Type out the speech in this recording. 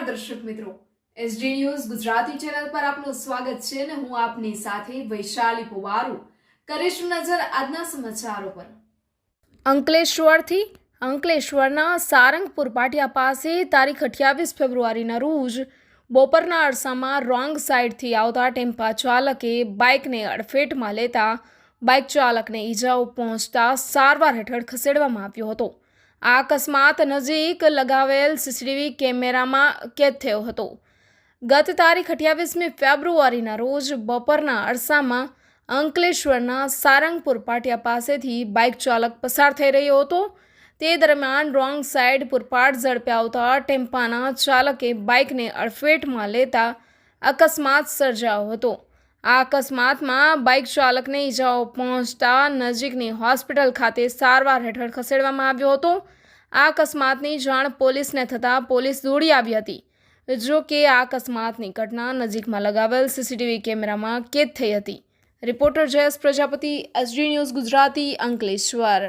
નમસ્કાર દર્શક મિત્રો એસડી ન્યૂઝ ગુજરાતી ચેનલ પર આપનું સ્વાગત છે અને હું આપની સાથે વૈશાલી પુવારુ. કરીશું નજર આજના સમાચારો પર. અંકલેશ્વરથી, અંકલેશ્વરના સારંગપુર પાટિયા પાસે તારીખ અઠ્યાવીસ ફેબ્રુઆરીના રોજ બપોરના અરસામાં રોંગ સાઈડથી આવતા ટેમ્પા ચાલકે બાઇકને અડફેટમાં લેતા બાઇક ચાલકને ઈજાઓ પહોંચતા સારવાર હેઠળ ખસેડવામાં આવ્યો હતો. આ અકસ્માત નજીક લગાવેલ સીસીટીવી કેમેરામાં કેદ થયો હતો. ગત તારીખ અઠ્યાવીસમી ફેબ્રુઆરીના રોજ બપોરના અરસામાં અંકલેશ્વરના સારંગપુર પાટિયા પાસેથી બાઇક ચાલક પસાર થઈ રહ્યો હતો. તે દરમિયાન રોંગ સાઈડ પુરપાટ ઝડપે આવતા ટેમ્પાના ચાલકે બાઇકને અડફેટમાં લેતા અકસ્માત સર્જાયો હતો. આ અકસ્માતમાં બાઇક ચાલકને ઈજાઓ પહોંચતા નજીકની હોસ્પિટલ ખાતે સારવાર હેઠળ ખસેડવામાં આવ્યો હતો. આ અકસ્માતની જાણ પોલીસને થતાં પોલીસ દોડી આવી હતી. જો કે આ અકસ્માતની ઘટના નજીકમાં લગાવેલ સીસીટીવી કેમેરામાં કેદ થઈ હતી. Reporter Jayesh Prajapati SD news Gujarati, Ankleshwar.